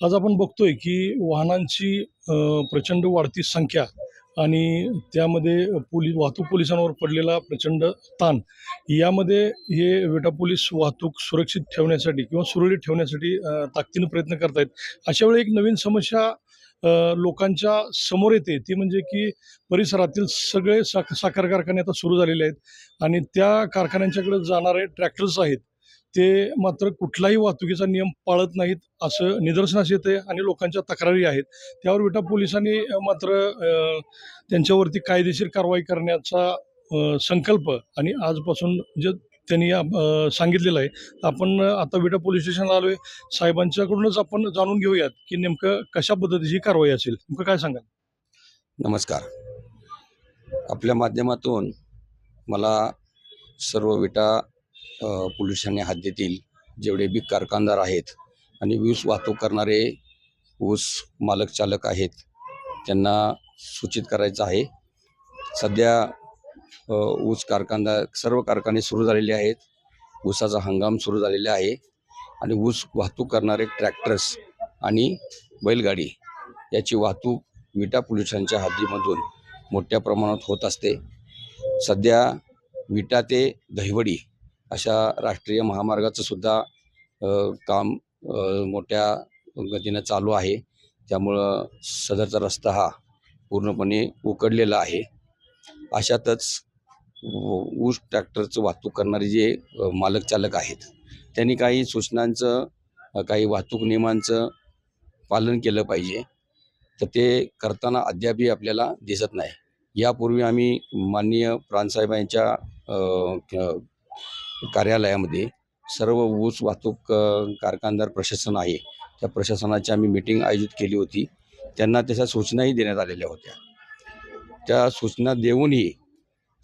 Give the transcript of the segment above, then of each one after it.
आज आपण बघतोय की वाहनांची प्रचंड वाढती संख्या आणि त्यामध्ये पोलीस वाहतूक पोलिसांवर पडलेला प्रचंड ताण. यामध्ये हे विटा पोलीस वाहतूक सुरक्षित ठेवण्यासाठी किंवा सुरळीत ठेवण्यासाठी ताकदीनं प्रयत्न करतायत. अशा वेळी एक नवीन समस्या लोकांच्या समोर येते. ती म्हणजे की परिसरातील सगळे साख साखर कारखाने आता सुरू झालेले आहेत आणि त्या कारखान्यांच्याकडे जाणारे ट्रॅक्टर्स आहेत. ते मात्र कुठलाही वाहतुकीचा नियम पाळत नाहीत असं निदर्शनास येते आणि लोकांच्या तक्रारी आहेत. त्यावर विटा पोलिसांनी मात्र त्यांच्यावरती कायदेशीर कारवाई करण्याचा संकल्प आणि आजपासून जे त्यांनी सांगितलेलं आहे आपण आता विटा पोलीस स्टेशनला आलोय. साहेबांच्याकडूनच आपण जाणून घेऊयात की नेमकं कशा पद्धतीची कारवाई असेल. नेमकं काय सांगाल? नमस्कार. आपल्या माध्यमातून मला सर्व विटा पोल्युशनने हद्दीतील जेवढे बी कारखानदार आहेत आणि ऊस वाहतूक करणारे ऊस मालक चालक आहेत त्यांना सूचित करायचं आहे. सध्या ऊस कारखानदार सर्व कारखाने सुरू झालेले आहेत. ऊसाचा हंगाम सुरू झालेला आहे. आणि ऊस वाहतूक करणारे ट्रॅक्टर्स आणि बैलगाडी याची वाहतूक विटा पोल्युशनच्या हद्दीमधून मोठ्या प्रमाणात होत असते. सध्या विटा ते दहिवडी अशा राष्ट्रीय महामार्गाचं सुद्धा काम मोठ्या गतीनं चालू आहे. त्यामुळं सदरचा रस्ता हा पूर्णपणे उकडलेला आहे. अशातच ऊस ट्रॅक्टरचं वाहतूक करणारे जे मालक चालक आहेत त्यांनी काही सूचनांचं काही वाहतूक नियमांचं पालन केलं पाहिजे. तर ते करताना अद्यापही आपल्याला दिसत नाही. यापूर्वी आम्ही माननीय प्राणसाहेबांच्या कार्यालयामध्ये सर्व ऊस वाहतूक कारखानदार प्रशासन आहे. त्या प्रशासनाची आम्ही मिटिंग आयोजित केली होती. त्यांना त्याच्या सूचनाही देण्यात आलेल्या होत्या. त्या सूचना देऊनही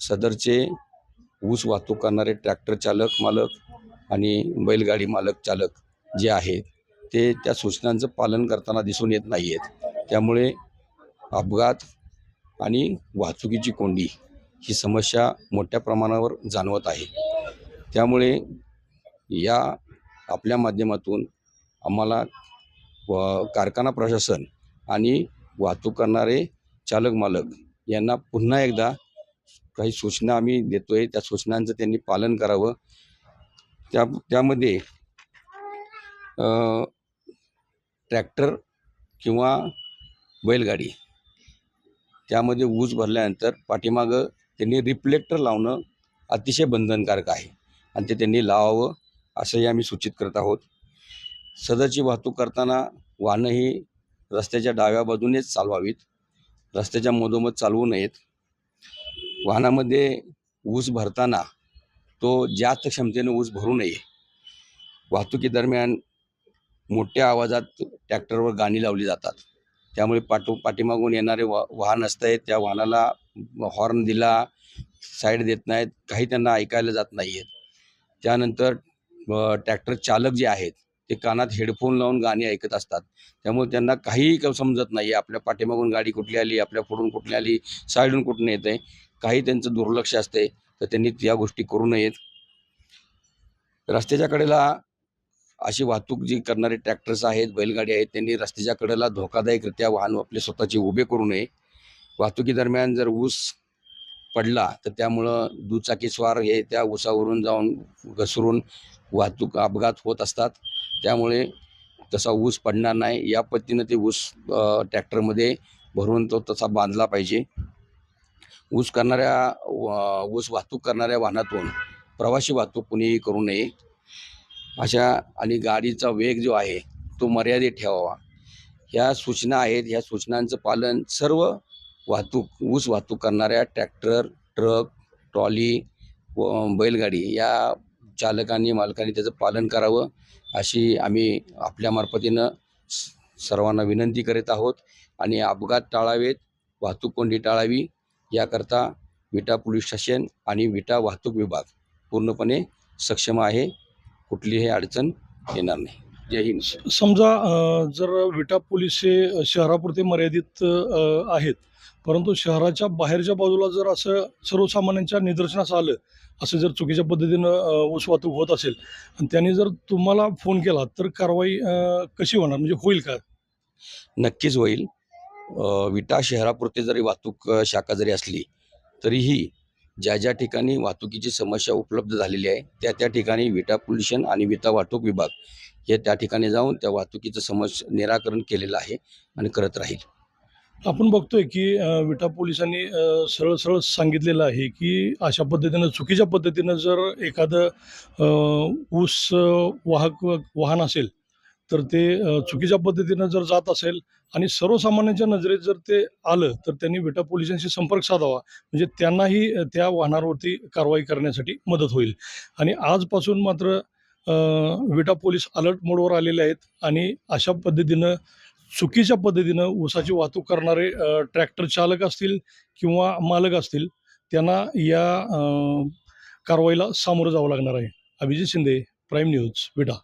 सदरचे ऊस वाहतूक करणारे ट्रॅक्टर चालक मालक आणि बैलगाडी मालक चालक जे आहेत ते त्या सूचनांचं पालन करताना दिसून येत नाही आहेत त्यामुळे अपघात आणि वाहतुकीची कोंडी ही समस्या मोठ्या प्रमाणावर जाणवत आहे. त्यामुळे या आपल्या माध्यमातून आम्हाला व कारखाना प्रशासन आणि वाहतूक करणारे चालक मालक यांना पुन्हा एकदा काही सूचना आम्ही देतोय. त्या सूचनांचं त्यांनी पालन करावं. त्या त्यामध्ये ट्रॅक्टर किंवा बैलगाडी त्यामध्ये ऊस भरल्यानंतर पाठीमागं त्यांनी रिफ्लेक्टर लावणं अतिशय बंधनकारक आहे. आणि ते त्यांनी लावावं असंही आम्ही सूचित करत आहोत. सदरची वाहतूक करताना वाहनं ही रस्त्याच्या डाव्या बाजूनेच चालवावीत. रस्त्याच्या मधोमध चालवू नयेत. वाहनामध्ये ऊस भरताना तो जास्त क्षमतेने ऊस भरू नये. वाहतुकीदरम्यान मोठ्या आवाजात ट्रॅक्टरवर गाणी लावली जातात. त्यामुळे पाठो पाठीमागून येणारे वा वाहन असतंय त्या वाहनाला हॉर्न दिला साईड देत नाहीत काही त्यांना ऐकायला जात नाही आहेत त्यानंतर ट्रॅक्टर चालक जे आहेत ते कानात हेडफोन लावून गाणी ऐकत असतात. त्यामुळे त्यांना काहीही समजत नाही. आपल्या पाठीमागून गाडी कुठली आली आपल्या पुढून कुठली आली साईडून कुठून येत आहे काही त्यांचं दुर्लक्ष असते तर त्यांनी या गोष्टी करू नयेत. रस्त्याच्या कडेला अशी वाहतूक जी करणारे ट्रॅक्टर्स आहेत बैलगाडी आहेत त्यांनी रस्त्याच्या कडेला धोकादायकरित्या वाहन आपले स्वतःचे उभे करू नये. वाहतुकीदरम्यान जर ऊस पडला तर त्यामुळं दुचाकीस्वार हे त्या ऊसावरून जाऊन घसरून वाहतूक अपघात होत असतात. त्यामुळे तसा ऊस पडणार नाही. या पद्धतीनं ते ऊस ट्रॅक्टरमध्ये भरून तो तसा बांधला पाहिजे. ऊस करणाऱ्या ऊस वाहतूक करणाऱ्या वाहनातून प्रवासी वाहतूक कुणीही करू नये. अशा आणि गाडीचा वेग जो आहे तो मर्यादित ठेवावा. ह्या सूचना आहेत. ह्या सूचनांचं पालन सर्व वाहतूक ऊस वाहतूक करणाऱ्या ट्रॅक्टर ट्रक ट्रॉली व बैलगाडी या चालकांनी मालकांनी त्याचं पालन करावं अशी आम्ही आपल्या मार्फतीनं स- सर्वांना विनंती करीत आहोत. आणि अपघात टाळावेत वाहतूक कोंडी टाळावी याकरता विटा पोलीस स्टेशन आणि विटा वाहतूक विभाग पूर्णपणे सक्षम आहे. कुठलीही अडचण येणार नाही. जय हिंद. समजा जर विटा पोलीस हे शहरापुरते मर्यादित आहेत परंतु शहराच्या बाहेरच्या बाजूला जर असं सर्वसामान्यांच्या निदर्शनास आलं असं जर चुकीच्या पद्धतीनं ऊस वाहतूक होत असेल आणि त्यांनी जर तुम्हाला फोन केला तर कारवाई कशी होणार? म्हणजे होईल का? नक्कीच होईल. विटा शहरापुरते जरी वाहतूक शाखा जरी असली तरीही ज्या ज्या ठिकाणी वाहतुकीची समस्या उपलब्ध झालेली आहे त्या त्या ठिकाणी विटा पोल्युशन आणि विटा वाहतूक विभाग हे त्या ठिकाणी जाऊन त्या वाहतुकीचं समस्या निराकरण केलेलं आहे आणि करत राहील. आपण बघतोय की विटा पोलिसांनी सरळ सरळ सांगितलेलं आहे की अशा पद्धतीनं चुकीच्या पद्धतीनं जर एखादं ऊस वाहक वाहन असेल तर ते चुकीच्या पद्धतीनं जर जात असेल आणि सर्वसामान्यांच्या नजरेत जर ते आलं तर त्यांनी विटा पोलिसांशी संपर्क साधावा. म्हणजे त्यांनाही त्या वाहनावरती कारवाई करण्यासाठी मदत होईल. आणि आजपासून मात्र विटा पोलीस अलर्ट मोडवर आलेले आहेत आणि अशा पद्धतीनं चुकीच्या पद्धतीनं ऊसाची वाहतूक करणारे ट्रॅक्टर चालक असतील किंवा मालक असतील त्यांना या कारवाईला सामोरं जावं लागणार आहे. Abhijit Shinde prime news Vita.